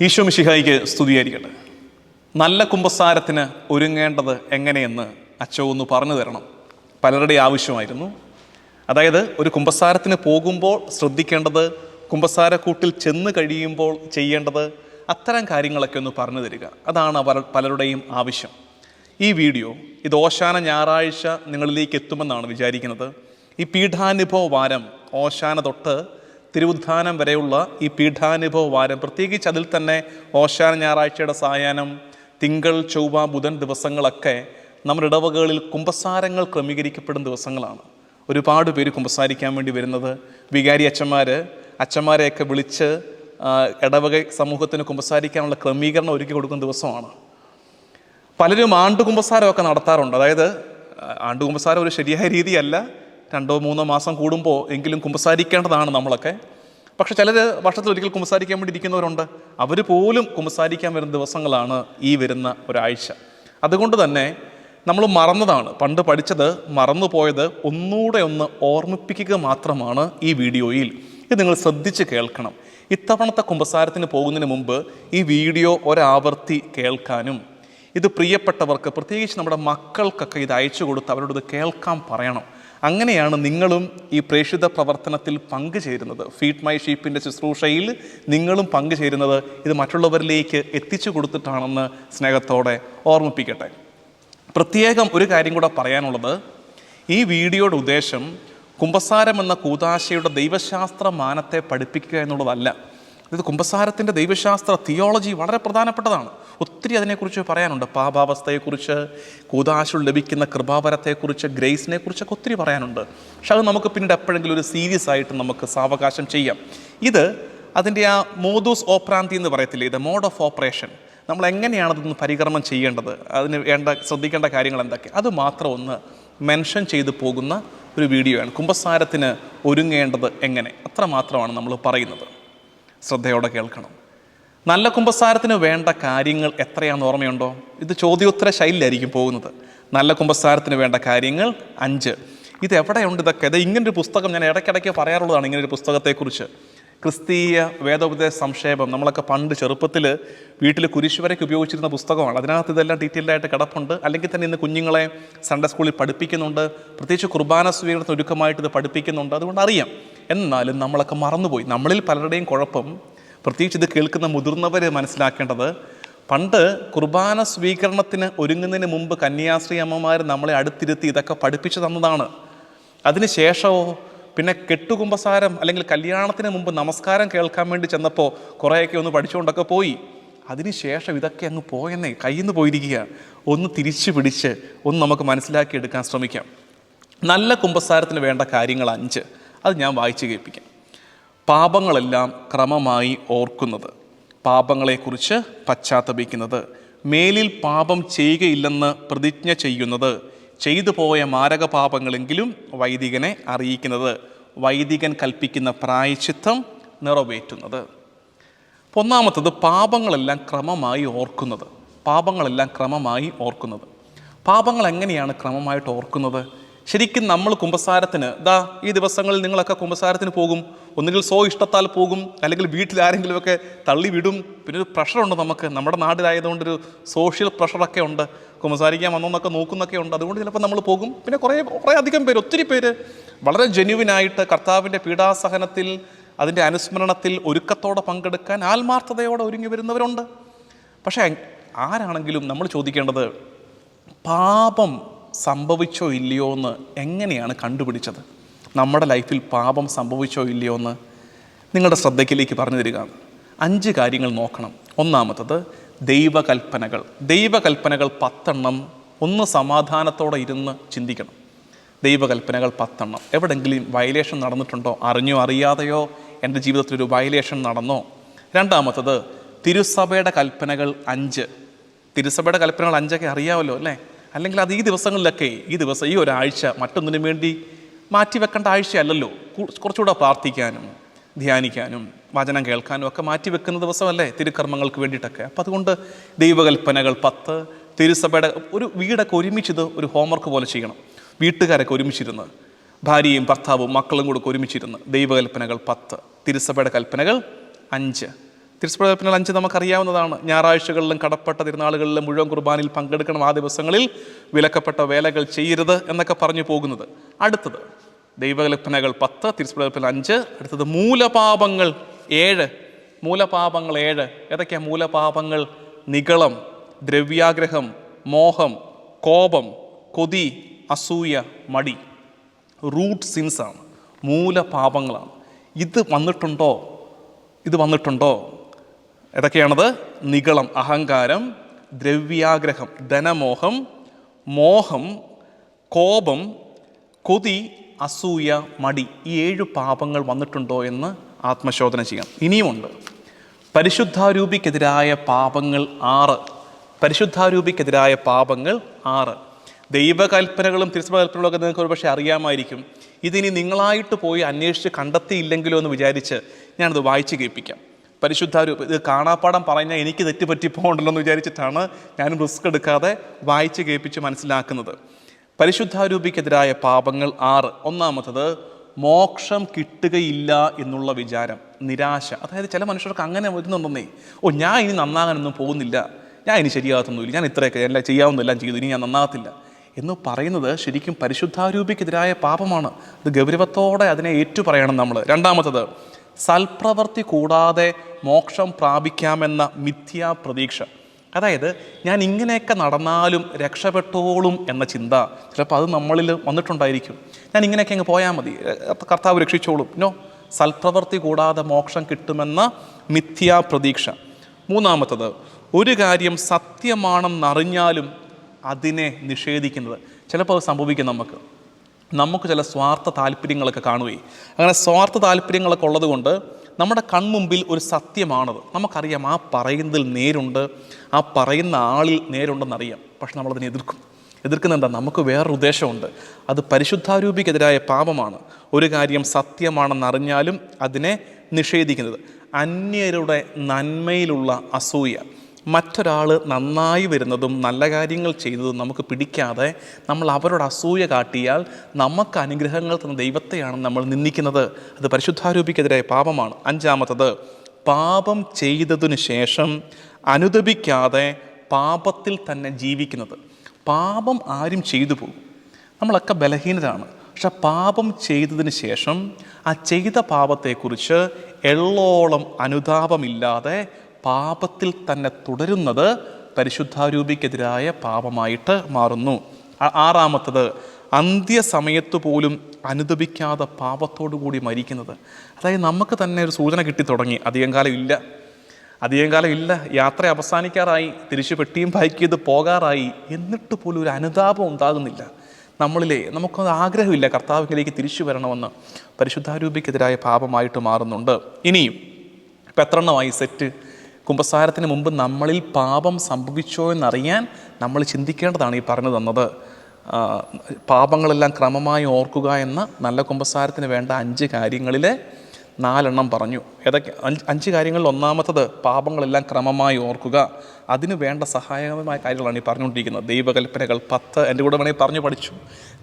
ഈശോ മിശിഹായിക്ക് സ്തുതിയായിരിക്കട്ടെ. നല്ല കുമ്പസാരത്തിന് ഒരുങ്ങേണ്ടത് എങ്ങനെയെന്ന് അച്ചോ ഒന്ന് പറഞ്ഞു തരണം. പലരുടെ ആവശ്യമായിരുന്നു. അതായത് ഒരു കുമ്പസാരത്തിന് പോകുമ്പോൾ ശ്രദ്ധിക്കേണ്ടത് കുമ്പസാരക്കൂട്ടിൽ ചെന്ന് കഴിയുമ്പോൾ ചെയ്യേണ്ടത് അത്തരം കാര്യങ്ങളൊക്കെ ഒന്ന് പറഞ്ഞു തരിക. അതാണ് പലരുടെയും ആവശ്യം. ഈ വീഡിയോ ഇത് ഓശാന ഞായറാഴ്ച നിങ്ങളിലേക്ക് എത്തുമെന്നാണ് വിചാരിക്കുന്നത്. ഈ പീഠാനുഭവ വാരം ഓശാന തൊട്ട് തിരുവുദ്ധാനം വരെയുള്ള ഈ പീഠാനുഭവ വാരം പ്രത്യേകിച്ച് അതിൽ തന്നെ ഓശാന ഞായറാഴ്ചയുടെ സായാഹ്നം തിങ്കൾ ചൊവ്വ ബുധൻ ദിവസങ്ങളൊക്കെ നമ്മുടെ ഇടവകകളിൽ കുമ്പസാരങ്ങൾ ക്രമീകരിക്കപ്പെടുന്ന ദിവസങ്ങളാണ്. ഒരുപാട് പേര് കുമ്പസാരിക്കാൻ വേണ്ടി വരുന്നത്. വികാരി അച്ഛന്മാർ അച്ഛന്മാരെയൊക്കെ വിളിച്ച് ഇടവക സമൂഹത്തിന് കുമ്പസാരിക്കാനുള്ള ക്രമീകരണം ഒരുക്കി കൊടുക്കുന്ന ദിവസമാണ്. പലരും ആണ്ടുകുമ്പസാരമൊക്കെ നടത്താറുണ്ട്. അതായത് ആണ്ടു കുമ്പസാരം ഒരു ശരിയായ രീതിയല്ല. രണ്ടോ മൂന്നോ മാസം കൂടുമ്പോൾ എങ്കിലും കുമ്പസാരിക്കേണ്ടതാണ് നമ്മളൊക്കെ. പക്ഷെ ചിലർ വർഷത്തിൽ ഒരിക്കൽ കുമ്പസാരിക്കാൻ വേണ്ടി ഇരിക്കുന്നവരുണ്ട്. അവർ പോലും കുമ്പസാരിക്കാൻ വരുന്ന ദിവസങ്ങളാണ് ഈ വരുന്ന ഒരാഴ്ച. അതുകൊണ്ട് തന്നെ നമ്മൾ മറന്നതാണ്. പണ്ട് പഠിച്ചത് മറന്നു പോയത് ഒന്നുകൂടെ ഒന്ന് ഓർമ്മിപ്പിക്കുക മാത്രമാണ് ഈ വീഡിയോയിൽ. ഇത് നിങ്ങൾ ശ്രദ്ധിച്ച് കേൾക്കണം. ഇത്തവണത്തെ കുമ്പസാരത്തിന് പോകുന്നതിന് മുമ്പ് ഈ വീഡിയോ ഒരാവർത്തി കേൾക്കാനും ഇത് പ്രിയപ്പെട്ടവർക്ക് പ്രത്യേകിച്ച് നമ്മുടെ മക്കൾക്കൊക്കെ ഇത് അയച്ചു കൊടുത്ത് അവരോട് ഇത് കേൾക്കാൻ പറയണം. അങ്ങനെയാണ് നിങ്ങളും ഈ പ്രേക്ഷിത പ്രവർത്തനത്തിൽ പങ്കുചേരുന്നത്. ഫീഡ് മൈ ഷീപ്പിന്റെ ശുശ്രൂഷയിൽ നിങ്ങളും പങ്കുചേരുന്നത് ഇത് മറ്റുള്ളവരിലേക്ക് എത്തിച്ചു കൊടുത്തിട്ടാണെന്ന് സ്നേഹത്തോടെ ഓർമ്മിപ്പിക്കട്ടെ. പ്രത്യേകം ഒരു കാര്യം കൂടെ പറയാനുള്ളത്. ഈ വീഡിയോയുടെ ഉദ്ദേശം കുമ്പസാരം എന്ന കൂതാശയുടെ ദൈവശാസ്ത്ര മാനത്തെ പഠിപ്പിക്കുക എന്നുള്ളതല്ല. ഇത് കുംഭസാരത്തിന്റെ ദൈവശാസ്ത്ര തിയോളജി വളരെ പ്രധാനപ്പെട്ടതാണ്. ഒത്തിരി അതിനെക്കുറിച്ച് പറയാനുണ്ട്. പാപാവസ്ഥയെക്കുറിച്ച് കൂതാശു ലഭിക്കുന്ന കൃപാവരത്തെക്കുറിച്ച് ഗ്രേസിനെ കുറിച്ചൊക്കെ ഒത്തിരി പറയാനുണ്ട്. പക്ഷെ അത് നമുക്ക് പിന്നീട് എപ്പോഴെങ്കിലും ഒരു സീരിയസ് ആയിട്ട് നമുക്ക് സാവകാശം ചെയ്യാം. ഇത് അതിന്റെ ആ മോദൂസ് ഓപ്രാന്തി എന്ന് പറയത്തില്ലേ? ഇത് മോഡ് ഓഫ് ഓപ്പറേഷൻ നമ്മൾ എങ്ങനെയാണ് അതൊന്ന് പരികർമ്മം ചെയ്യേണ്ടത്? അതിന് വേണ്ട ശ്രദ്ധിക്കേണ്ട കാര്യങ്ങൾ എന്തൊക്കെ? അത് മാത്രം ഒന്ന് മെൻഷൻ ചെയ്തു പോകുന്ന ഒരു വീഡിയോയാണ് കുംഭസാരത്തിന് ഒരുങ്ങേണ്ടത് എങ്ങനെ? അത്ര മാത്രമാണ് നമ്മൾ പറയുന്നത്. ശ്രദ്ധയോടെ കേൾക്കണം. നല്ല കുമ്പസാരത്തിന് വേണ്ട കാര്യങ്ങൾ എത്രയാണെന്ന് ഓർമ്മയുണ്ടോ? ഇത് ചോദ്യോത്തര ശൈലിയിലായിരിക്കും പോകുന്നത്. നല്ല കുമ്പസാരത്തിന് വേണ്ട കാര്യങ്ങൾ അഞ്ച്. ഇത് എവിടെയുണ്ട് ഇതൊക്കെ? ഇത് ഇങ്ങനൊരു പുസ്തകം ഞാൻ ഇടയ്ക്കിടയ്ക്ക് പറയാറുള്ളതാണ് ഇങ്ങനൊരു പുസ്തകത്തെക്കുറിച്ച്. ക്രിസ്തീയ വേദോപദേശ സംക്ഷേപം നമ്മളൊക്കെ പണ്ട് ചെറുപ്പത്തിൽ വീട്ടിൽ കുരിശുവരയ്ക്ക് ഉപയോഗിച്ചിരുന്ന പുസ്തകമാണ്. അതിനകത്ത് ഇതെല്ലാം ഡീറ്റെയിൽഡ് ആയിട്ട് കിടപ്പുണ്ട്. അല്ലെങ്കിൽ തന്നെ ഇന്ന് കുഞ്ഞുങ്ങളെ സൺഡേ സ്കൂളിൽ പഠിപ്പിക്കുന്നുണ്ട്. പ്രത്യേകിച്ച് കുർബാന സ്വീകരണത്തിന് ഒരുക്കമായിട്ട് ഇത് പഠിപ്പിക്കുന്നുണ്ട്. അതുകൊണ്ട് അറിയാം. എന്നാലും നമ്മളൊക്കെ മറന്നുപോയി. നമ്മളിൽ പലരുടെയും കുഴപ്പം പ്രത്യേകിച്ച് ഇത് കേൾക്കുന്ന മുതിർന്നവർ മനസ്സിലാക്കേണ്ടത് പണ്ട് കുർബാന സ്വീകരണത്തിന് ഒരുങ്ങുന്നതിന് മുമ്പ് കന്യാസ്ത്രീ അമ്മമാർ നമ്മളെ അടുത്തിരുത്തി ഇതൊക്കെ പഠിപ്പിച്ചു തന്നതാണ്. അതിന് ശേഷമോ പിന്നെ കെട്ടുകുമ്പസാരം അല്ലെങ്കിൽ കല്യാണത്തിന് മുമ്പ് നമസ്കാരം കേൾക്കാൻ വേണ്ടി ചെന്നപ്പോൾ കുറേയൊക്കെ ഒന്ന് പഠിച്ചുകൊണ്ടൊക്കെ പോയി. അതിനുശേഷം ഇതൊക്കെ അങ്ങ് പോയെന്നേ കയ്യിൽ നിന്ന് പോയിരിക്കുക. ഒന്ന് തിരിച്ചു പിടിച്ച് ഒന്ന് നമുക്ക് മനസ്സിലാക്കി എടുക്കാൻ ശ്രമിക്കാം. നല്ല കുമ്പസാരത്തിന് വേണ്ട കാര്യങ്ങൾ അഞ്ച്. അത് ഞാൻ വായിച്ചു കേൾപ്പിക്കാം. പാപങ്ങളെല്ലാം ക്രമമായി ഓർക്കുന്നത്. പാപങ്ങളെക്കുറിച്ച് പശ്ചാത്തപിക്കുന്നത്. മേലിൽ പാപം ചെയ്യുകയില്ലെന്ന് പ്രതിജ്ഞ ചെയ്യുന്നത്. ചെയ്തു പോയ മാരക പാപങ്ങളെങ്കിലും വൈദികനെ അറിയിക്കുന്നത് വൈദികൻ കൽപ്പിക്കുന്ന പ്രായച്ചിത്തം നിറവേറ്റുന്നത്. ഒന്നാമത്തത് പാപങ്ങളെല്ലാം ക്രമമായി ഓർക്കുന്നത് പാപങ്ങളെല്ലാം ക്രമമായി ഓർക്കുന്നത്. പാപങ്ങൾ എങ്ങനെയാണ് ക്രമമായിട്ട് ഓർക്കുന്നത്? ശരിക്കും നമ്മൾ കുമ്പസാരത്തിന് ദാ ഈ ദിവസങ്ങളിൽ നിങ്ങളൊക്കെ കുമ്പസാരത്തിന് പോകും ഒന്നുകിൽ സോ ഇഷ്ടത്താൽ പോകും അല്ലെങ്കിൽ വീട്ടിൽ ആരെങ്കിലുമൊക്കെ തള്ളി വിടും. പിന്നെ ഒരു പ്രഷറുണ്ട് നമുക്ക്. നമ്മുടെ നാട്ടിലായതുകൊണ്ടൊരു സോഷ്യൽ പ്രഷറൊക്കെ ഉണ്ട്. കുമ്പസാരിക്കാൻ വന്നൊന്നൊക്കെ നോക്കുന്നൊക്കെ ഉണ്ട്. അതുകൊണ്ട് ചിലപ്പോൾ നമ്മൾ പോകും. പിന്നെ കുറേ കുറേ അധികം പേര് ഒത്തിരി പേര് വളരെ ജെന്യുവിനായിട്ട് കർത്താവിന്റെ പീഡാസഹനത്തിൽ അതിന്റെ അനുസ്മരണത്തിൽ ഒരുക്കത്തോടെ പങ്കെടുക്കാൻ ആത്മാർത്ഥതയോടെ ഒരുങ്ങി വരുന്നവരുണ്ട്. പക്ഷേ ആരാണെങ്കിലും നമ്മൾ ചോദിക്കേണ്ടത് പാപം സംഭവിച്ചോ ഇല്ലയോ എന്ന് എങ്ങനെയാണ് കണ്ടുപിടിച്ചത്? നമ്മുടെ ലൈഫിൽ പാപം സംഭവിച്ചോ ഇല്ലയോ എന്ന് നിങ്ങളുടെ ശ്രദ്ധയ്ക്കിലേക്ക് പറഞ്ഞു തരികയാണ്. അഞ്ച് കാര്യങ്ങൾ നോക്കണം. ഒന്നാമത്തത് ദൈവകൽപ്പനകൾ. ദൈവകൽപ്പനകൾ പത്തെണ്ണം ഒന്ന് സമാധാനത്തോടെ ഇരുന്ന് ചിന്തിക്കണം. ദൈവകൽപ്പനകൾ പത്തെണ്ണം. എവിടെങ്കിലും വയലേഷൻ നടന്നിട്ടുണ്ടോ? അറിഞ്ഞോ അറിയാതെയോ? എന്റെ ജീവിതത്തിൽ ഒരു വയലേഷൻ നടന്നോ? രണ്ടാമത്തത് തിരുസഭയുടെ കൽപ്പനകൾ അഞ്ച്. തിരുസഭയുടെ കൽപ്പനകൾ അഞ്ചൊക്കെ അറിയാമല്ലോ അല്ലേ? അല്ലെങ്കിൽ അത് ഈ ദിവസങ്ങളിലൊക്കെ ഈ ദിവസം ഈ ഒരാഴ്ച മറ്റൊന്നിനു വേണ്ടി മാറ്റിവെക്കേണ്ട ആഴ്ചയല്ലല്ലോ. കുറച്ചുകൂടെ പ്രാർത്ഥിക്കാനും ധ്യാനിക്കാനും വചനം കേൾക്കാനും ഒക്കെ മാറ്റിവെക്കുന്ന ദിവസമല്ലേ തിരുക്കർമ്മങ്ങൾക്ക് വേണ്ടിയിട്ടൊക്കെ. അപ്പം അതുകൊണ്ട് ദൈവകൽപ്പനകൾ പത്ത് തിരുസഭയുടെ ഒരു വീടൊക്കെ ഒരുമിച്ചിത് ഒരു ഹോംവർക്ക് പോലെ ചെയ്യണം. വീട്ടുകാരൊക്കെ ഒരുമിച്ചിരുന്ന് ഭാര്യയും ഭർത്താവും മക്കളും കൂടെ ഒരുമിച്ചിരുന്ന് ദൈവകൽപ്പനകൾ പത്ത് തിരുസഭയുടെ കൽപ്പനകൾ അഞ്ച്. തിരുസ്പ്രകൽപ്പന അഞ്ച് നമുക്കറിയാവുന്നതാണ്. ഞായറാഴ്ചകളിലും കടപ്പെട്ട തിരുനാളുകളിലും മുഴുവൻ കുർബാനയിൽ പങ്കെടുക്കണം ആ ദിവസങ്ങളിൽ വിലക്കപ്പെട്ട വേലകൾ ചെയ്യരുത് എന്നൊക്കെ പറഞ്ഞു പോകുന്നത്. അടുത്തത് ദൈവകൽപ്പനകൾ പത്ത് തിരുസ്പ്രകൽപ്പന അഞ്ച്. അടുത്തത് മൂലപാപങ്ങൾ ഏഴ്. മൂലപാപങ്ങൾ ഏഴ്. ഏതൊക്കെയാണ് മൂലപാപങ്ങൾ? നികളം ദ്രവ്യാഗ്രഹം മോഹം കോപം കൊതി അസൂയ മടി. റൂട്ട് സിൻസാണ്. മൂലപാപങ്ങളാണ്. ഇത് വന്നിട്ടുണ്ടോ? ഇത് വന്നിട്ടുണ്ടോ? ഏതൊക്കെയാണത്? നികളം അഹങ്കാരം ദ്രവ്യാഗ്രഹം ധനമോഹം മോഹം കോപം കൊതി അസൂയ മടി. ഈ ഏഴ് പാപങ്ങൾ വന്നിട്ടുണ്ടോ എന്ന് ആത്മശോധന ചെയ്യാം. ഇനിയുമുണ്ട്. പരിശുദ്ധാരൂപിക്കെതിരായ പാപങ്ങൾ ആറ്. പരിശുദ്ധാരൂപിക്കെതിരായ പാപങ്ങൾ ആറ്. ദൈവകൽപ്പനകളും ഒക്കെ നിങ്ങൾക്ക് ഒരുപക്ഷെ അറിയാമായിരിക്കും. ഇതിനി നിങ്ങളായിട്ട് പോയി അന്വേഷിച്ച് കണ്ടെത്തിയില്ലെങ്കിലോ എന്ന് വിചാരിച്ച് ഞാനത് വായിച്ച് കേൾപ്പിക്കാം. പരിശുദ്ധാരൂപ. ഇത് കാണാപ്പാടം പറഞ്ഞാൽ എനിക്ക് തെറ്റുപറ്റി പോകണ്ടല്ലോ എന്ന് വിചാരിച്ചിട്ടാണ് ഞാനും റിസ്ക് എടുക്കാതെ വായിച്ച് കേൾപ്പിച്ച് മനസ്സിലാക്കുന്നത്. പരിശുദ്ധാരൂപിക്കെതിരായ പാപങ്ങൾ ആറ്. ഒന്നാമത്തത് മോക്ഷം കിട്ടുകയില്ല എന്നുള്ള വിചാരം നിരാശ. അതായത് ചില മനുഷ്യർക്ക് അങ്ങനെ വരുന്നുണ്ടെന്നേ. ഓ ഞാൻ ഇനി നന്നാകാനൊന്നും പോകുന്നില്ല. ഞാൻ ഇനി ശരിയാകത്തൊന്നുമില്ല. ഞാൻ ഇത്രയൊക്കെ എല്ലാം ചെയ്യാവുന്നതെല്ലാം ചെയ്തു. ഇനി ഞാൻ നന്നാകത്തില്ല. എന്ന് പറയുന്നത് ശരിക്കും പരിശുദ്ധാരൂപിക്കെതിരായ പാപമാണ്. അത് ഗൗരവത്തോടെ അതിനെ ഏറ്റു പറയണം നമ്മൾ രണ്ടാമത്തത് സൽപ്രവൃത്തി കൂടാതെ മോക്ഷം പ്രാപിക്കാമെന്ന മിഥ്യാ പ്രതീക്ഷ. അതായത് ഞാൻ ഇങ്ങനെയൊക്കെ നടന്നാലും രക്ഷപ്പെട്ടോളും എന്ന ചിന്ത. ചിലപ്പോൾ അത് നമ്മളിൽ വന്നിട്ടുണ്ടായിരിക്കും. ഞാൻ ഇങ്ങനെയൊക്കെ അങ്ങ് പോയാൽ മതി. കർത്താവ് രക്ഷിച്ചോളും. നോ സൽപ്രവർത്തി കൂടാതെ മോക്ഷം കിട്ടുമെന്ന മിഥ്യാ പ്രതീക്ഷ. മൂന്നാമത്തത് ഒരു കാര്യം സത്യമാണെന്നറിഞ്ഞാലും അതിനെ നിഷേധിക്കുന്നത്. ചിലപ്പോൾ അത് സംഭവിക്കും നമുക്ക്. നമുക്ക് ചില സ്വാർത്ഥ താല്പര്യങ്ങളൊക്കെ കാണുകയും. അങ്ങനെ സ്വാർത്ഥ താല്പര്യങ്ങളൊക്കെ ഉള്ളതുകൊണ്ട് നമ്മുടെ കൺമുമ്പിൽ ഒരു സത്യമാണത്. നമുക്കറിയാം ആ പറയുന്നതിൽ നേരുണ്ട് ആ പറയുന്ന ആളിൽ നേരുണ്ടെന്നറിയാം. പക്ഷെ നമ്മളതിനെ എതിർക്കും. എതിർക്കുന്ന എന്താ? നമുക്ക് വേറൊരു ഉദ്ദേശമുണ്ട്. അത് പരിശുദ്ധാരൂപിക്കെതിരായ പാപമാണ്. ഒരു കാര്യം സത്യമാണെന്നറിഞ്ഞാലും അതിനെ നിഷേധിക്കുന്നത്. അന്യരുടെ നന്മയിലുള്ള അസൂയ മറ്റൊരാൾ നന്നായി വരുന്നതും നല്ല കാര്യങ്ങൾ ചെയ്തതും നമുക്ക് പിടിക്കാതെ നമ്മൾ അവരോട് അസൂയ കാട്ടിയാൽ നമുക്ക് അനുഗ്രഹങ്ങൾ തന്ന ദൈവത്തെയാണ് നമ്മൾ നിന്ദിക്കുന്നത്. അത് പരിശുദ്ധാരൂപിക്കെതിരായ പാപമാണ്. അഞ്ചാമത്തത് പാപം ചെയ്തതിനു ശേഷം അനുദപിക്കാതെ പാപത്തിൽ തന്നെ ജീവിക്കുന്നത്. പാപം ആരും ചെയ്തു പോകും. നമ്മളൊക്കെ ബലഹീനരാണ്. പക്ഷെ പാപം ചെയ്തതിന് ശേഷം ആ ചെയ്ത പാപത്തെക്കുറിച്ച് എള്ളോളം അനുതാപമില്ലാതെ പാപത്തിൽ തന്നെ തുടരുന്നത് പരിശുദ്ധാരൂപിക്കെതിരായ പാപമായിട്ട് മാറുന്നു. ആറാമത്തത് അന്ത്യസമയത്ത് പോലും അനുദപിക്കാതെ പാപത്തോടു കൂടി മരിക്കുന്നത്. അതായത് നമുക്ക് തന്നെ ഒരു സൂചന കിട്ടി തുടങ്ങി. അധികം കാലം ഇല്ല. അധികം കാലം ഇല്ല. യാത്ര അവസാനിക്കാറായി. തിരിച്ചു പെട്ടിയും ബൈക്ക് ചെയ്ത് പോകാറായി. എന്നിട്ട് പോലും ഒരു അനുതാപം ഉണ്ടാകുന്നില്ല. നമ്മളിലെ നമുക്കത് ആഗ്രഹമില്ല കർത്താവിലേക്ക് തിരിച്ചു വരണമെന്ന്. പരിശുദ്ധാരൂപിക്കെതിരായ പാപമായിട്ട് മാറുന്നുണ്ട്. ഇനിയും ഇപ്പം എത്രണ്ണമായി സെറ്റ്. കുംഭസാരത്തിന് മുമ്പ് നമ്മളിൽ പാപം സംഭവിച്ചോ എന്നറിയാൻ നമ്മൾ ചിന്തിക്കേണ്ടതാണ് ഈ പറഞ്ഞു തന്നത്. പാപങ്ങളെല്ലാം ക്രമമായി ഓർക്കുക എന്ന നല്ല കുംഭസാരത്തിന് വേണ്ട അഞ്ച് കാര്യങ്ങളിലെ നാലെണ്ണം പറഞ്ഞു. ഏതൊക്കെ? അഞ്ച് അഞ്ച് കാര്യങ്ങളിൽ ഒന്നാമത്തത് പാപങ്ങളെല്ലാം ക്രമമായി ഓർക്കുക. അതിനു വേണ്ട സഹായകമായ കാര്യങ്ങളാണ് ഈ പറഞ്ഞുകൊണ്ടിരിക്കുന്നത്. ദൈവകൽപ്പനകൾ പത്ത് എന്റെ കൂടെ വേണമെങ്കിൽ പറഞ്ഞു പഠിച്ചു.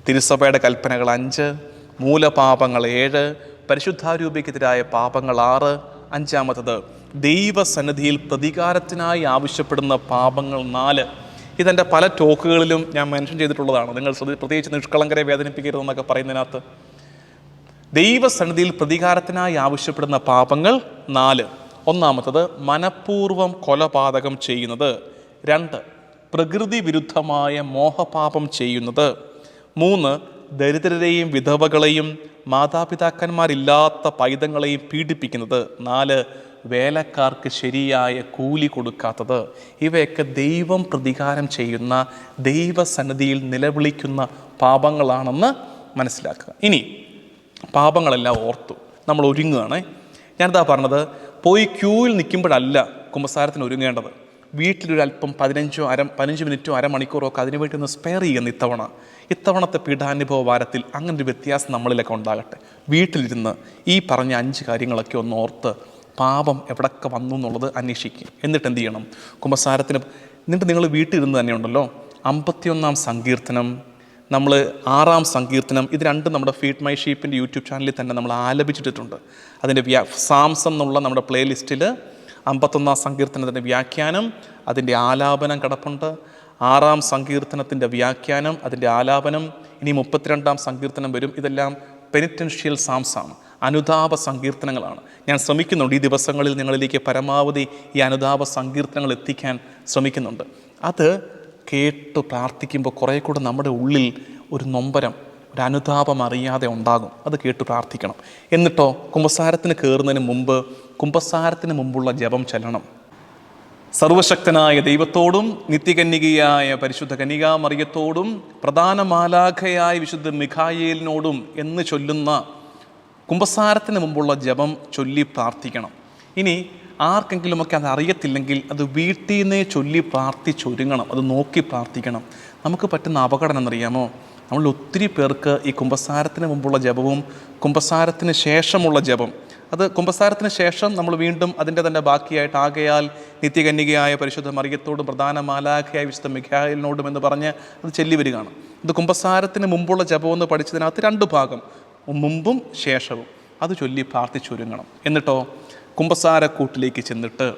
തിരുസഭയുടെ കൽപ്പനകൾ അഞ്ച് മൂലപാപങ്ങൾ ഏഴ് പരിശുദ്ധാരൂപിക്കെതിരായ പാപങ്ങൾ ആറ് അഞ്ചാമത്തത് ദൈവസന്നിധിയിൽ പ്രതികാരത്തിനായി ആവശ്യപ്പെടുന്ന പാപങ്ങൾ നാല്. ഇതെന്റെ പല ടോക്കുകളിലും ഞാൻ മെൻഷൻ ചെയ്തിട്ടുള്ളതാണ്. നിങ്ങൾ ശ്രദ്ധ പ്രത്യേകിച്ച് നിഷ്കളങ്കരെ വേദനിപ്പിക്കരുതെന്നൊക്കെ പറയുന്നതിനകത്ത്. ദൈവസന്നിധിയിൽ പ്രതികാരത്തിനായി ആവശ്യപ്പെടുന്ന പാപങ്ങൾ നാല്. ഒന്നാമത്തത് മനഃപൂർവം കൊലപാതകം ചെയ്യുന്നത്. രണ്ട് പ്രകൃതി വിരുദ്ധമായ മോഹപാപം ചെയ്യുന്നത്. മൂന്ന് ദരിദ്രരെയും വിധവകളെയും മാതാപിതാക്കന്മാരില്ലാത്ത പൈതങ്ങളെയും പീഡിപ്പിക്കുന്നത്. നാല് വേലക്കാർക്ക് ശരിയായ കൂലി കൊടുക്കാത്തത്. ഇവയൊക്കെ ദൈവം പ്രതികാരം ചെയ്യുന്ന ദൈവസന്നിധിയിൽ നിലവിളിക്കുന്ന പാപങ്ങളാണെന്ന് മനസ്സിലാക്കുക. ഇനി പാപങ്ങളെല്ലാം ഓർത്തു. നമ്മൾ ഒരുങ്ങുകയാണ്. ഞാനിതാ പറഞ്ഞത് പോയി ക്യൂവിൽ നിൽക്കുമ്പോഴല്ല കുമ്പസാരത്തിന് ഒരുങ്ങേണ്ടത്. വീട്ടിലൊരല്പം പതിനഞ്ചോ അര പതിനഞ്ച് മിനിറ്റോ അരമണിക്കൂറോ ഒക്കെ അതിനുവേണ്ടി ഒന്ന് സ്പെയർ ചെയ്യുന്ന ഇത്തവണ. ഇത്തവണത്തെ പീഠാനുഭവ വാരത്തിൽ അങ്ങനൊരു വ്യത്യാസം നമ്മളിലൊക്കെ ഉണ്ടാകട്ടെ. വീട്ടിലിരുന്ന് ഈ പറഞ്ഞ അഞ്ച് കാര്യങ്ങളൊക്കെ ഒന്ന് ഓർത്ത് പാപം എവിടൊക്കെ വന്നു എന്നുള്ളത് അന്വേഷിക്കും. എന്നിട്ട് എന്ത് ചെയ്യണം? കുമ്പസാരത്തിന് എന്നിട്ട് നിങ്ങൾ വീട്ടിലിരുന്ന് തന്നെ ഉണ്ടല്ലോ അമ്പത്തിയൊന്നാം സങ്കീർത്തനം നമ്മൾ ആറാം സങ്കീർത്തനം ഇത് രണ്ടും നമ്മുടെ ഫീഡ് മൈ ഷീപ്പിന്റെ യൂട്യൂബ് ചാനലിൽ തന്നെ നമ്മൾ ആലപിച്ചിട്ടിട്ടുണ്ട്. അതിന്റെ വ്യാ സാംസം എന്നുള്ള നമ്മുടെ പ്ലേലിസ്റ്റിൽ അമ്പത്തൊന്നാം സങ്കീർത്തനത്തിന്റെ വ്യാഖ്യാനം അതിന്റെ ആലാപനം കിടപ്പുണ്ട്. ആറാം സങ്കീർത്തനത്തിന്റെ വ്യാഖ്യാനം അതിന്റെ ആലാപനം ഇനി മുപ്പത്തിരണ്ടാം സങ്കീർത്തനം വരും. ഇതെല്ലാം പെനിറ്റൻഷ്യൽ സാംസാണ്. അനുതാപ സങ്കീർത്തനങ്ങളാണ്. ഞാൻ ശ്രമിക്കുന്നുണ്ട്. ഈ ദിവസങ്ങളിൽ നിങ്ങളിലേക്ക് പരമാവധി ഈ അനുതാപ സങ്കീർത്തനങ്ങൾ എത്തിക്കാൻ ശ്രമിക്കുന്നുണ്ട്. അത് കേട്ട് പ്രാർത്ഥിക്കുമ്പോൾ കുറേ കൂടെ നമ്മുടെ ഉള്ളിൽ ഒരു നൊമ്പരം ഒരു അനുതാപം അറിയാതെ ഉണ്ടാകും. അത് കേട്ട് പ്രാർത്ഥിക്കണം. എന്നിട്ടോ കുംഭസാരത്തിന് കയറുന്നതിന് മുമ്പ് കുംഭസാരത്തിന് മുമ്പുള്ള ജപം ചെല്ലണം. സർവശക്തനായ ദൈവത്തോടും നിത്യകന്യകയായ പരിശുദ്ധ കന്യകാമറിയത്തോടും പ്രധാന മാലാഖയായ വിശുദ്ധ മിഖായേലിനോടും എന്ന് ചൊല്ലുന്ന കുമ്പസാരത്തിന് മുമ്പുള്ള ജപം ചൊല്ലി പ്രാർത്ഥിക്കണം. ഇനി ആർക്കെങ്കിലുമൊക്കെ അത് അറിയത്തില്ലെങ്കിൽ അത് വീട്ടിൽ നിന്നേ ചൊല്ലി പ്രാർത്ഥിച്ചൊരുങ്ങണം അത് നോക്കി പ്രാർത്ഥിക്കണം. നമുക്ക് പറ്റുന്ന അപകടം എന്നറിയാമോ? നമ്മൾ ഒത്തിരി പേർക്ക് ഈ കുംഭസാരത്തിന് മുമ്പുള്ള ജപവും കുംഭസാരത്തിന് ശേഷമുള്ള ജപം. അത് കുംഭസാരത്തിന് ശേഷം നമ്മൾ വീണ്ടും അതിന്റെ തന്നെ ബാക്കിയായിട്ട് ആകയാൽ നിത്യകന്യകയായ പരിശുദ്ധ മറിയത്തോടും പ്രധാന മാലാഖയായ വിശുദ്ധ മിഖായലിനോടും എന്ന് പറഞ്ഞ് അത് ചെല്ലി വരികയാണ്. ഇത് കുംഭസാരത്തിന് മുമ്പുള്ള ജപമെന്ന് പഠിച്ചതിനകത്ത് രണ്ട് ഭാഗം. മുമ്പും ശേഷവും അത് ചൊല്ലി പ്രാർത്ഥിച്ചൊരുങ്ങണം എന്നിട്ടോ കുമ്പസാരക്കൂട്ടിലേക്ക് ചെന്നിട്ട്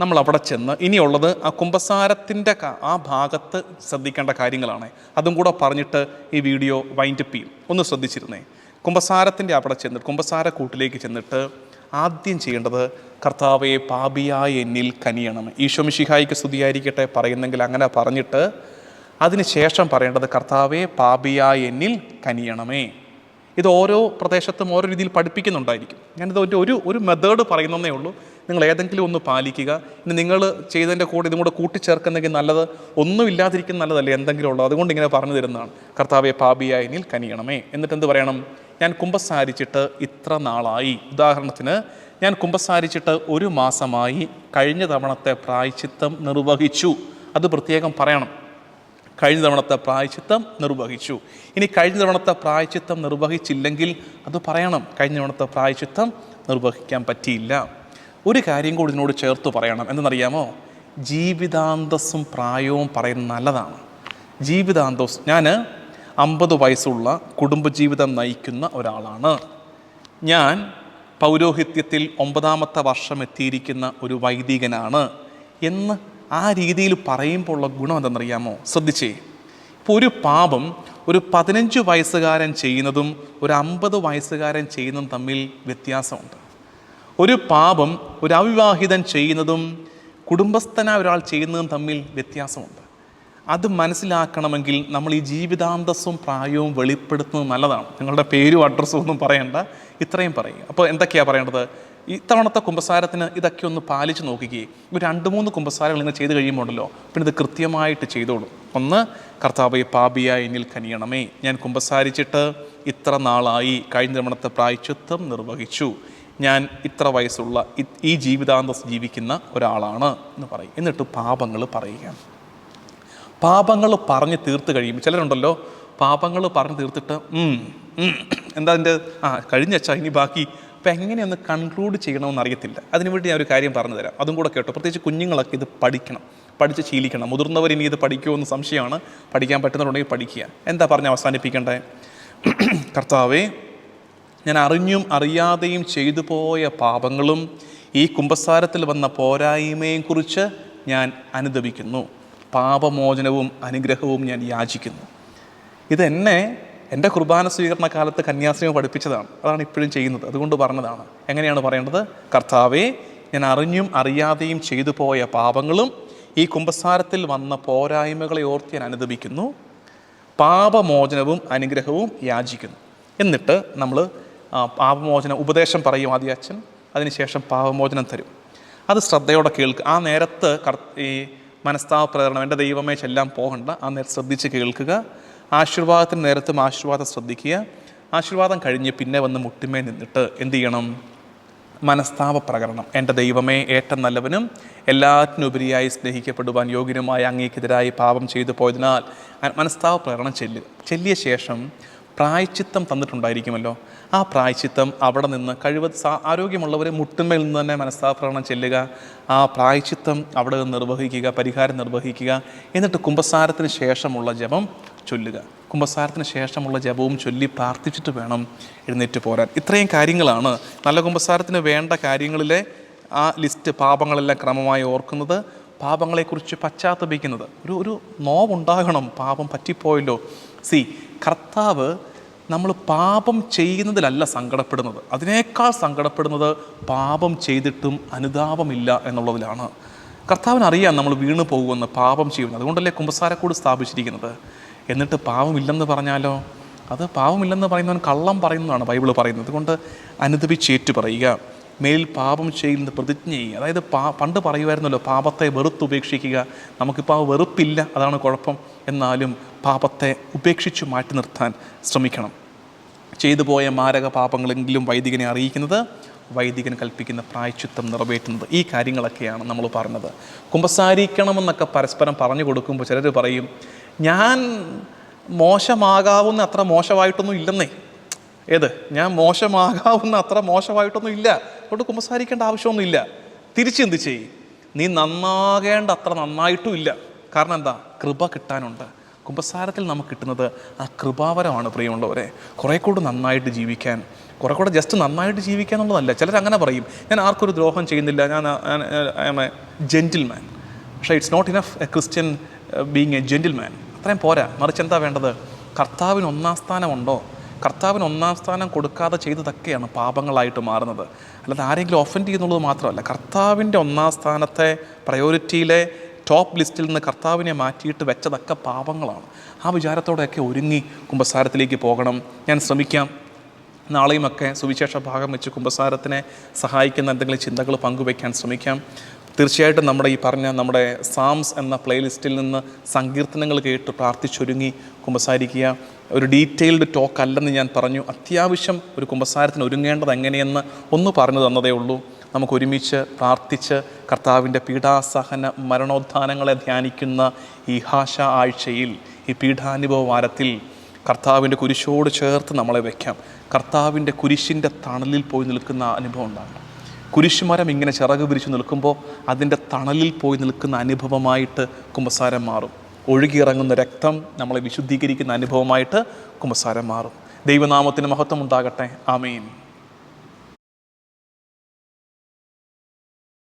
നമ്മൾ അവിടെ ചെന്ന് ഇനിയുള്ളത് ആ കുമ്പസാരത്തിന്റെ ആ ഭാഗത്ത് ശ്രദ്ധിക്കേണ്ട കാര്യങ്ങളാണ്. അതും കൂടെ പറഞ്ഞിട്ട് ഈ വീഡിയോ വൈൻഡപ്പ് ചെയ്യും. ഒന്ന് ശ്രദ്ധിച്ചിരുന്നേ. കുമ്പസാരത്തിന്റെ അവിടെ ചെന്നിട്ട് കുമ്പസാരക്കൂട്ടിലേക്ക് ചെന്നിട്ട് ആദ്യം ചെയ്യേണ്ടത് കർത്താവെ പാപിയായ എന്നിൽ കനിയണം. ഈശോ മിഷിഹായിക്ക് സ്തുതിയായിരിക്കട്ടെ പറയുന്നെങ്കിൽ അങ്ങനെ പറഞ്ഞിട്ട് അതിനുശേഷം പറയേണ്ടത് കർത്താവെ പാപിയായ എന്നിൽ കനിയണമേ. ഇത് ഓരോ പ്രദേശത്തും ഓരോ രീതിയിൽ പഠിപ്പിക്കുന്നുണ്ടായിരിക്കും. ഞാനിത് ഒരു ഒരു ഒരു മെത്തേഡ് പറയുന്നതേ ഉള്ളൂ. നിങ്ങൾ ഏതെങ്കിലും ഒന്ന് പാലിക്കുക. ഇനി നിങ്ങൾ ചെയ്തതിന്റെ കൂടെ ഇതും കൂടെ കൂട്ടിച്ചേർക്കുന്നെങ്കിൽ നല്ലത്. ഒന്നും ഇല്ലാതിരിക്കുന്ന നല്ലതല്ലേ എന്തെങ്കിലും ഉള്ളൂ അതുകൊണ്ട് ഇങ്ങനെ പറഞ്ഞു തരുന്നതാണ്. കർത്താവെ പാപിയായ എന്നിൽ കനിയണമേ. എന്നിട്ട് എന്ത് പറയണം? ഞാൻ കുമ്പസാരിച്ചിട്ട് ഇത്ര നാളായി. ഉദാഹരണത്തിന് ഞാൻ കുമ്പസാരിച്ചിട്ട് ഒരു മാസമായി കഴിഞ്ഞ തവണത്തെ പ്രായച്ചിത്തം നിർവഹിച്ചു. അത് പ്രത്യേകം പറയണം. കഴിഞ്ഞ തവണത്തെ പ്രായച്ചിത്തം നിർവഹിച്ചു. ഇനി കഴിഞ്ഞ തവണത്തെ പ്രായച്ചിത്തം നിർവഹിച്ചില്ലെങ്കിൽ അത് പറയണം. കഴിഞ്ഞ തവണത്തെ പ്രായച്ചിത്തം നിർവഹിക്കാൻ പറ്റിയില്ല. ഒരു കാര്യം കൂടി ഇതിനോട് ചേർത്ത് പറയണം. എന്തെന്നറിയാമോ? ജീവിതാന്തസ്സും പ്രായവും പറയുന്നത് നല്ലതാണ്. ജീവിതാന്തസ് ഞാൻ അമ്പത് വയസ്സുള്ള കുടുംബജീവിതം നയിക്കുന്ന ഒരാളാണ്. ഞാൻ പൗരോഹിത്യത്തിൽ ഒമ്പതാമത്തെ വർഷം എത്തിയിരിക്കുന്ന ഒരു വൈദികനാണ് എന്ന് ആ രീതിയിൽ പറയുമ്പോൾ ഉള്ള ഗുണം എന്തെന്നറിയാമോ? ശ്രദ്ധിച്ചേ. ഇപ്പോൾ ഒരു പാപം ഒരു പതിനഞ്ച് വയസ്സുകാരൻ ചെയ്യുന്നതും ഒരു അമ്പത് വയസ്സുകാരൻ ചെയ്യുന്നതും തമ്മിൽ വ്യത്യാസമുണ്ട്. ഒരു പാപം ഒരു അവിവാഹിതൻ ചെയ്യുന്നതും കുടുംബസ്ഥനായ ഒരാൾ ചെയ്യുന്നതും തമ്മിൽ വ്യത്യാസമുണ്ട്. അത് മനസ്സിലാക്കണമെങ്കിൽ നമ്മൾ ഈ ജീവിതാന്തസ്സും പ്രായവും വെളിപ്പെടുത്തുന്നത് നല്ലതാണ്. നിങ്ങളുടെ പേരും അഡ്രസ്സും ഒന്നും പറയണ്ട. ഇത്രയും പറയും. അപ്പോൾ എന്തൊക്കെയാണ് പറയേണ്ടത്? ഇത്തവണത്തെ കുമ്പസാരത്തിന് ഇതൊക്കെ ഒന്ന് പാലിച്ച് നോക്കുകയും ഒരു രണ്ട് മൂന്ന് കുമ്പസാരങ്ങൾ ഇങ്ങനെ ചെയ്ത് കഴിയുമ്പോൾ ഉണ്ടല്ലോ പിന്നെ ഇത് കൃത്യമായിട്ട് ചെയ്തോളൂ. ഒന്ന് കർത്താവെ പാപിയായി എന്നിൽ കനിയണമേ. ഞാൻ കുമ്പസാരിച്ചിട്ട് ഇത്ര നാളായി കഴിഞ്ഞ തവണത്തെ പ്രായച്ചിത്വം നിർവഹിച്ചു. ഞാൻ ഇത്ര വയസ്സുള്ള ഈ ജീവിതാന്തസ് ജീവിക്കുന്ന ഒരാളാണ് എന്ന് പറയും. എന്നിട്ട് പാപങ്ങൾ പറയുക പാപങ്ങൾ പറഞ്ഞ് തീർത്ത് കഴിയുമ്പോൾ ചിലരുണ്ടല്ലോ പാപങ്ങൾ പറഞ്ഞ് തീർത്തിട്ട് എന്താ എന്റെ ആ കഴിഞ്ഞ ഇനി ബാക്കി അപ്പം എങ്ങനെയൊന്ന് കൺക്ലൂഡ് ചെയ്യണമെന്ന് അറിയത്തില്ല. അതിനുവേണ്ടി ഞാൻ ഒരു കാര്യം പറഞ്ഞു തരാം. അതും കൂടെ കേട്ടോ. പ്രത്യേകിച്ച് കുഞ്ഞുങ്ങളൊക്കെ ഇത് പഠിക്കണം. പഠിച്ച് ശീലിക്കണം. മുതിർന്നവർ ഇനി ഇത് പഠിക്കുമോ എന്ന് സംശയമാണ്. പഠിക്കാൻ പറ്റുന്നുണ്ടെങ്കിൽ പഠിക്കുക. എന്താ പറഞ്ഞ് അവസാനിപ്പിക്കേണ്ടത്? കർത്താവേ ഞാൻ അറിഞ്ഞും അറിയാതെയും ചെയ്തു പോയ പാപങ്ങളും ഈ കുംഭസാരത്തിൽ വന്ന പോരായ്മയും കുറിച്ച് ഞാൻ അനുദപിക്കുന്നു. പാപമോചനവും അനുഗ്രഹവും ഞാൻ യാചിക്കുന്നു. ഇതെന്നെ എന്റെ കുർബാന സ്വീകരണ കാലത്ത് കന്യാസ്ത്രീമ പഠിപ്പിച്ചതാണ്. അതാണ് ഇപ്പോഴും ചെയ്യുന്നത്. അതുകൊണ്ട് പറഞ്ഞതാണ്. എങ്ങനെയാണ് പറയേണ്ടത്? കർത്താവെ ഞാൻ അറിഞ്ഞും അറിയാതെയും ചെയ്തു പോയ പാപങ്ങളും ഈ കുംഭസാരത്തിൽ വന്ന പോരായ്മകളെ ഓർത്ത് ഞാൻ അനുദപിക്കുന്നു. പാപമോചനവും അനുഗ്രഹവും യാചിക്കുന്നു. എന്നിട്ട് നമ്മൾ പാപമോചന ഉപദേശം പറയും ആദ്യ അച്ഛൻ. അതിനുശേഷം പാപമോചനം തരും. അത് ശ്രദ്ധയോടെ കേൾക്കുക. ആ നേരത്ത് ഈ മനസ്താവ പ്രകടനം എന്റെ ദൈവമേ പോകണ്ട. ആ നേരത്ത് ശ്രദ്ധിച്ച് കേൾക്കുക. ആശീർവാദത്തിന് നേരത്തും ആശീർവാദം ശ്രദ്ധിക്കുക. ആശീർവാദം കഴിഞ്ഞ് പിന്നെ വന്ന് മുട്ടിമേ നിന്നിട്ട് എന്ത് ചെയ്യണം? മനസ്താപ പ്രകടനം. എന്റെ ദൈവമേ ഏറ്റവും നല്ലവനും എല്ലാറ്റിനുപരിയായി സ്നേഹിക്കപ്പെടുവാൻ യോഗ്യനുമായ അങ്ങേക്കെതിരായി പാപം ചെയ്തു പോയതിനാൽ മനസ്താപ പ്രകടനം ചെല്ലുക ചെല്ലിയ ശേഷം പ്രായച്ചിത്തം തന്നിട്ടുണ്ടായിരിക്കുമല്ലോ. ആ പ്രായച്ചിത്തം അവിടെ നിന്ന് കഴിവ് സാ ആരോഗ്യമുള്ളവർ മുട്ടുമേൽ നിന്ന് തന്നെ മനസ്താപ പ്രകടനം ചെല്ലുക. ആ പ്രായച്ചിത്തം അവിടെ നിർവഹിക്കുക പരിഹാരം നിർവഹിക്കുക. എന്നിട്ട് കുംഭസാരത്തിന് ശേഷമുള്ള ജപം ചൊല്ലുക. കുംഭസാരത്തിന് ശേഷമുള്ള ജപവും ചൊല്ലി പ്രാർത്ഥിച്ചിട്ട് വേണം എഴുന്നേറ്റ് പോരാൻ. ഇത്രയും കാര്യങ്ങളാണ് നല്ല കുംഭസാരത്തിന് വേണ്ട കാര്യങ്ങളിലെ ആ ലിസ്റ്റ് പാപങ്ങളെല്ലാം ക്രമമായി ഓർക്കുന്നത് പാപങ്ങളെക്കുറിച്ച് പശ്ചാത്തപിക്കുന്നത്. ഒരു ഒരു നോവുണ്ടാകണം പാപം പറ്റിപ്പോയല്ലോ. സി കർത്താവ് നമ്മൾ പാപം ചെയ്യുന്നതിലല്ല സങ്കടപ്പെടുന്നത്. അതിനേക്കാൾ സങ്കടപ്പെടുന്നത് പാപം ചെയ്തിട്ടും അനുതാപമില്ല എന്നുള്ളതിലാണ്. കർത്താവിന് അറിയാം നമ്മൾ വീണു പോകുമെന്ന് പാപം ചെയ്യുന്നു അതുകൊണ്ടല്ലേ കുമ്പസാരക്കൂട് സ്ഥാപിച്ചിരിക്കുന്നത്? എന്നിട്ട് പാവമില്ലെന്ന് പറഞ്ഞാലോ? അത് പാവമില്ലെന്ന് പറയുന്നവൻ കള്ളം പറയുന്നതാണ് ബൈബിൾ പറയുന്നത്. അതുകൊണ്ട് അനുദപിച്ചേറ്റു പറയുക മേൽ പാപം ചെയ്യുന്ന പ്രതിജ്ഞ ചെയ്യുക. അതായത് പാ പണ്ട് പറയുമായിരുന്നല്ലോ പാപത്തെ വെറുത്ത് ഉപേക്ഷിക്കുക. നമുക്കിപ്പോൾ ആ വെറുപ്പില്ല അതാണ് കുഴപ്പം. എന്നാലും പാപത്തെ ഉപേക്ഷിച്ച് മാറ്റി നിർത്താൻ ശ്രമിക്കണം. ചെയ്തു പോയ മാരക പാപങ്ങളെങ്കിലും വൈദികനെ അറിയിക്കുന്നത് വൈദികൻ കൽപ്പിക്കുന്ന പ്രായച്ചിത്തം നിറവേറ്റുന്നത് ഈ കാര്യങ്ങളൊക്കെയാണ് നമ്മൾ പറഞ്ഞത്. കുമ്പസാരിക്കണമെന്നൊക്കെ പരസ്പരം പറഞ്ഞു കൊടുക്കുമ്പോൾ ചിലർ പറയും ഞാൻ മോശമാകാവുന്ന അത്ര മോശമായിട്ടൊന്നും ഇല്ലെന്നേ. ഏത്? ഞാൻ മോശമാകാവുന്ന അത്ര മോശമായിട്ടൊന്നും ഇല്ല. അതുകൊണ്ട് കുമ്പസാരിക്കേണ്ട ആവശ്യമൊന്നുമില്ല തിരിച്ചെന്ത് ചെയ്യും? നീ നന്നാകേണ്ട അത്ര നന്നായിട്ടും ഇല്ല. കാരണം എന്താ? കൃപ കിട്ടാനുണ്ട്. കുമ്പസാരത്തിൽ നമുക്ക് കിട്ടുന്നത് ആ കൃപാവരമാണ് പ്രിയമുള്ളവരെ. കുറേ കൂടെ നന്നായിട്ട് ജീവിക്കാൻ കുറെ കൂടെ ജസ്റ്റ് നന്നായിട്ട് ജീവിക്കുക എന്നുള്ളതല്ല ചിലർ അങ്ങനെ പറയും ഞാൻ ആർക്കൊരു ദ്രോഹം ചെയ്യുന്നില്ല ഞാൻ ഐ എം എ ജെന്റിൽമാൻ പക്ഷേ it's not enough a Christian being a gentleman അത്രയും പോരാ. മറിച്ച് എന്താ വേണ്ടത്? കർത്താവിന് ഒന്നാം സ്ഥാനമുണ്ടോ? കർത്താവിന് ഒന്നാം സ്ഥാനം കൊടുക്കാതെ ചെയ്തതൊക്കെയാണ് പാപങ്ങളായിട്ട് മാറുന്നത്. അല്ലാതെ ആരെങ്കിലും ഒഫൻഡ് ചെയ്യുന്നുള്ളത് മാത്രമല്ല കർത്താവിന്റെ ഒന്നാം സ്ഥാനത്തെ പ്രയോറിറ്റിയിലെ ടോപ്പ് ലിസ്റ്റിൽ നിന്ന് കർത്താവിനെ മാറ്റിയിട്ട് വെച്ചതൊക്കെ പാപങ്ങളാണ്. ആ വിചാരത്തോടെയൊക്കെ ഒരുങ്ങി കുമ്പസാരത്തിലേക്ക് പോകണം. ഞാൻ ശ്രമിക്കാം. നാളെയുമൊക്കെ സുവിശേഷ ഭാഗം വെച്ച് കുമ്പസാരത്തിനെ സഹായിക്കുന്ന എന്തെങ്കിലും ചിന്തകൾ പങ്കുവയ്ക്കാൻ ശ്രമിക്കാം. തീർച്ചയായിട്ടും നമ്മുടെ ഈ പറഞ്ഞ നമ്മുടെ സാംസ് എന്ന പ്ലേലിസ്റ്റിൽ നിന്ന് സങ്കീർത്തനങ്ങൾ കേട്ട് പ്രാർത്ഥിച്ചൊരുങ്ങി കുമ്പസാരിക്കുക ഒരു ഡീറ്റെയിൽഡ് ടോക്ക് അല്ലെന്ന് ഞാൻ പറഞ്ഞു. അത്യാവശ്യം ഒരു കുമ്പസാരത്തിന് ഒരുങ്ങേണ്ടത് എങ്ങനെയെന്ന് ഒന്ന് പറഞ്ഞു തന്നതേ ഉള്ളൂ. നമുക്ക് ഒരുമിച്ച് പ്രാർത്ഥിച്ച് കർത്താവിന്റെ പീഡാസഹന മരണോത്ഥാനങ്ങളെ ധ്യാനിക്കുന്ന ഈ ഹാഷ ആഴ്ചയിൽ ഈ പീഠാനുഭവ വാരത്തിൽ കർത്താവിന്റെ കുരിശോട് ചേർത്ത് നമ്മളെ വയ്ക്കാം. കർത്താവിന്റെ കുരിശിന്റെ തണലിൽ പോയി നിൽക്കുന്ന അനുഭവം ഉണ്ടാകണം. കുരിശുമരം ഇങ്ങനെ ചിറക് വിരിച്ചു നിൽക്കുമ്പോൾ അതിന്റെ തണലിൽ പോയി നിൽക്കുന്ന അനുഭവമായിട്ട് കുമ്പസാരം മാറും. ഒഴുകിയിറങ്ങുന്ന രക്തം നമ്മളെ വിശുദ്ധീകരിക്കുന്ന അനുഭവമായിട്ട് കുമ്പസാരം മാറും. ദൈവനാമത്തിന് മഹത്വം ഉണ്ടാകട്ടെ. ആമീൻ.